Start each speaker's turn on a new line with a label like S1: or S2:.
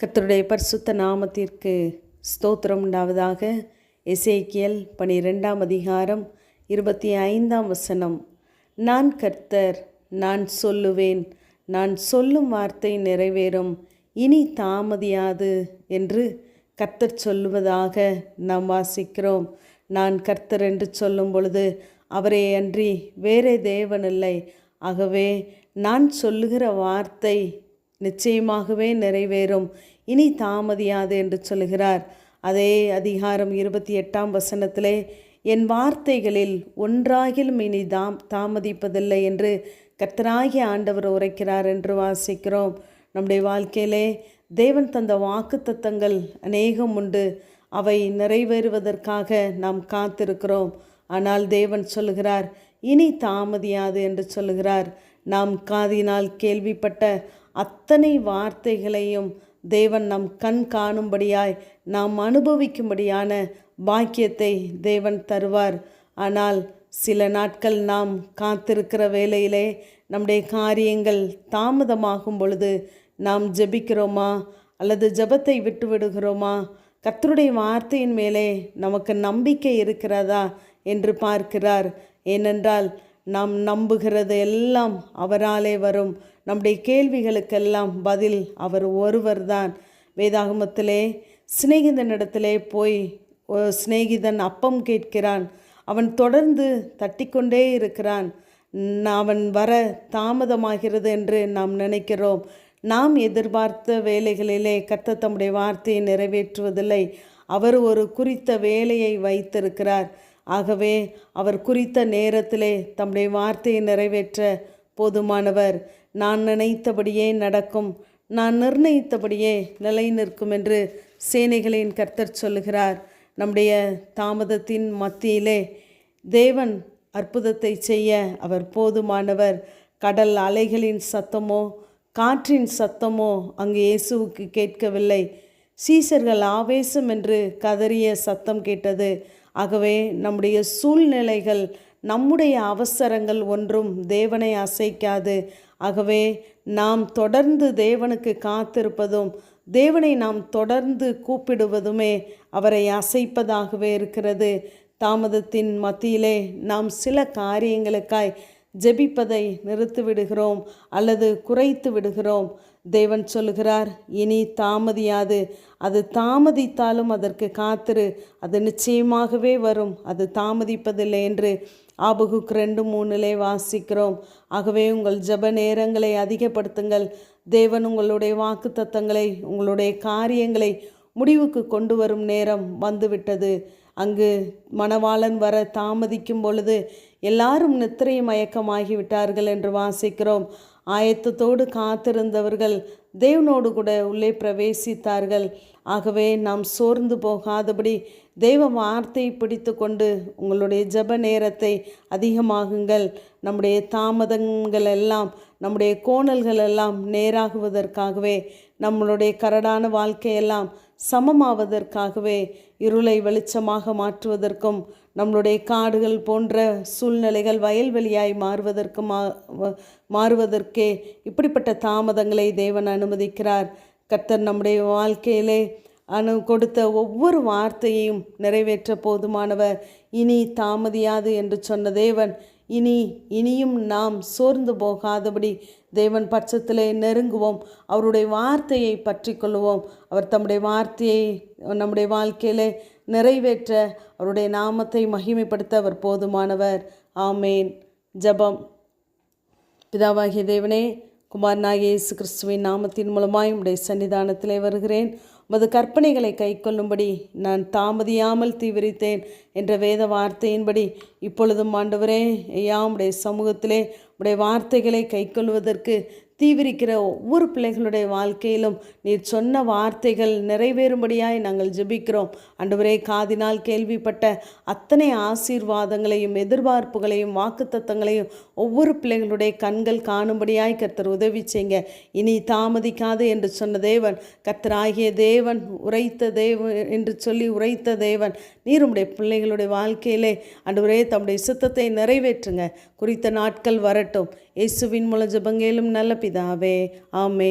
S1: கர்த்தருடைய பரிசுத்த நாமத்திற்கு ஸ்தோத்திரம் உண்டாவதாக. எசேக்கியல் பனிரெண்டாம் அதிகாரம் இருபத்தி ஐந்தாம் வசனம். நான் கர்த்தர் நான் சொல்லுவேன் நான் சொல்லும் வார்த்தை நிறைவேறும் இனி தாமதியாது என்று கர்த்தர் சொல்லுவதாக நாம் வாசிக்கிறோம். நான் கர்த்தர் என்று சொல்லும் பொழுது அவரே அன்றி வேறே தேவனில்லை ஆகவே நான் சொல்லுகிற வார்த்தை நிச்சயமாகவே நிறைவேறும். இனி தாமதியாது என்று சொல்கிறார் அதே அதிகாரம் இருபத்தி எட்டாம் வசனத்திலே என் வார்த்தைகளில் ஒன்றாகிலும் இனி தாம் தாமதிப்பதில்லை என்று கர்த்தராகிய ஆண்டவர் உரைக்கிறார் என்று வாசிக்கிறோம். நம்முடைய வாழ்க்கையிலே தேவன் தந்த வாக்கு தத்தங்கள் அநேகம் உண்டு. அவை நிறைவேறுவதற்காக நாம் காத்திருக்கிறோம். ஆனால் தேவன் சொல்லுகிறார் இனி தாமதியாது என்று சொல்லுகிறார். நாம் காதினால் கேள்விப்பட்ட அத்தனை வார்த்தைகளையும் தேவன் நம் கண் காணும்படியாய் நாம் அனுபவிக்கும்படியான பாக்கியத்தை தேவன் தருவார். ஆனால் சில நாட்கள் நாம் காத்திருக்கிற வேலையிலே நம்முடைய காரியங்கள் தாமதமாகும் பொழுது நாம் ஜெபிக்கிறோமா? அல்லது ஜெபத்தை விட்டு விடுகிறோமா கத்தருடைய வார்த்தையின் மேலே நமக்கு நம்பிக்கை இருக்கிறதா என்று பார்க்கிறார். ஏனென்றால் நாம் நம்புகிறது எல்லாம் அவராலே வரும். நம்முடைய கேள்விகளுக்கெல்லாம் பதில் அவர் ஒருவர்தான். வேதாகமத்திலே சிநேகிதனிடத்திலே போய் சிநேகிதன் அப்பம் கேட்கிறான். அவன் தொடர்ந்து தட்டிக்கொண்டே இருக்கிறான். அவன் வர தாமதமாகிறது என்று நாம் நினைக்கிறோம். நாம் எதிர்பார்த்த வேலைகளிலே கத்த தம்முடைய வார்த்தையை நிறைவேற்றுவதில்லை. அவர் ஒரு குறித்த வேலையை வைத்திருக்கிறார். ஆகவே அவர் குறித்த நேரத்திலே தம்முடைய வார்த்தையை நிறைவேற்ற போதுமானவர். நான் நினைத்தபடியே நடக்கும் நான் நிர்ணயித்தபடியே நிலை நிற்கும் என்று சேனைகளின் கர்த்தர் சொல்லுகிறார். நம்முடைய தாமதத்தின் மத்தியிலே தேவன் அற்புதத்தை செய்ய அவர் போதுமானவர். கடல் அலைகளின் சத்தமோ காற்றின் சத்தமோ அங்கு இயேசுவுக்கு கேட்கவில்லை. சீசர்கள் ஆவேசம் என்று கதறிய சத்தம் கேட்டது. ஆகவே நம்முடைய சூழ்நிலைகள் நம்முடைய அவசரங்கள் ஒன்றும் தேவனை அசைக்காது. ஆகவே நாம் தொடர்ந்து தேவனுக்கு காத்திருப்பதும் தேவனை நாம் தொடர்ந்து கூப்பிடுவதுமே அவரை அசைப்பதாகவே இருக்கிறது. தாமதத்தின் மத்தியிலே நாம் சில காரியங்களுக்காய் ஜெபிப்பதை நிறுத்தி விடுகிறோம் அல்லது குறைத்து விடுகிறோம். தேவன் சொல்லுகிறார் இனி தாமதியாது. அது தாமதித்தாலும் அதற்கு காத்திரு அது நிச்சயமாகவே வரும் அது தாமதிப்பதில்லை என்று ஆபகுக்கு ரெண்டு மூணுலே வாசிக்கிறோம். ஆகவே உங்கள் ஜப நேரங்களை அதிகப்படுத்துங்கள். தேவன் உங்களுடைய வாக்கு தத்தங்களை உங்களுடைய காரியங்களை முடிவுக்கு கொண்டு வரும் நேரம் வந்துவிட்டது. அங்கு மணவாளன் வர தாமதிக்கும் பொழுது எல்லாரும் நித்திரை மயக்கமாகிவிட்டார்கள் என்று வாசிக்கிறோம். ஆயத்தத்தோடு காத்திருந்தவர்கள் தேவனோடு கூட உள்ளே பிரவேசித்தார்கள். ஆகவே நாம் சோர்ந்து போகாதபடி தெய்வ வார்த்தையை பிடித்து கொண்டு உங்களுடைய ஜப நேரத்தை அதிகமாகுங்கள். நம்முடைய தாமதங்கள் எல்லாம் நம்முடைய கோணல்கள் எல்லாம் நேராகுவதற்காகவே நம்மளுடைய கரடான வாழ்க்கையெல்லாம் சமமாவதற்காகவே இருளை வெளிச்சமாக மாற்றுவதற்கும் நம்மளுடைய காடுகள் போன்ற சூழ்நிலைகள் வயல்வெளியாய் மாறுவதற்கு மா மாறுவதற்கே இப்படிப்பட்ட தாமதங்களை தேவன் அனுமதிக்கிறார். கர்த்தர் நம்முடைய வாழ்க்கையிலே அனு கொடுத்த ஒவ்வொரு வார்த்தையையும் நிறைவேற்ற போதுமானவர். இனி தாமதியாது என்று சொன்ன தேவன் இனி இனியும் நாம் சோர்ந்து போகாதபடி தேவன் பட்சத்திலே நெருங்குவோம். அவருடைய வார்த்தையை பற்றி கொள்வோம் அவர் தம்முடைய வார்த்தையை நம்முடைய வாழ்க்கையிலே நிறைவேற்ற அவருடைய நாமத்தை மகிமைப்படுத்த அவர் போதுமானவர். ஆமேன். ஜபம். பிதாவாகிய தேவனே குமாரனாகிய இயேசு கிறிஸ்துவின் நாமத்தின் மூலமாய் உடைய சன்னிதானத்திலே வருகிறேன். உமது கற்பனைகளை கை கொள்ளும்படி நான் தாமதியாமல் தீவிரித்தேன். என்ற வேத வார்த்தையின்படி இப்பொழுதும் ஆண்டவரே ஐயா உடைய சமூகத்திலே உடைய வார்த்தைகளை கைக்கொள்வதற்கு தீவிரிக்கிற ஒவ்வொரு பிள்ளைகளுடைய வாழ்க்கையிலும் நீர் சொன்ன வார்த்தைகள் நிறைவேறும்படியாய் நாங்கள் ஜெபிக்கிறோம். அன்றுவரே காதினால் கேள்விப்பட்ட அத்தனை ஆசீர்வாதங்களையும் எதிர்பார்ப்புகளையும் வாக்குத்தத்தங்களையும் ஒவ்வொரு பிள்ளைகளுடைய கண்கள் காணும்படியாய் கர்த்தர் உதவி செய்யுங்க இனி தாமதிக்காது என்று சொன்ன தேவன் கர்த்தராகிய தேவன் உரைத்த தேவன் என்று சொல்லி உரைத்த தேவன் நீர் உடைய பிள்ளைகள் எங்களுடைய வாழ்க்கையிலே அன்றுவரே தம்முடைய சித்தத்தை நிறைவேற்றுங்க. குறித்த நாட்கள் வரட்டும். இயேசுவின் மூலம் ஜபங்கேலும் நல்ல பிதாவே. ஆமே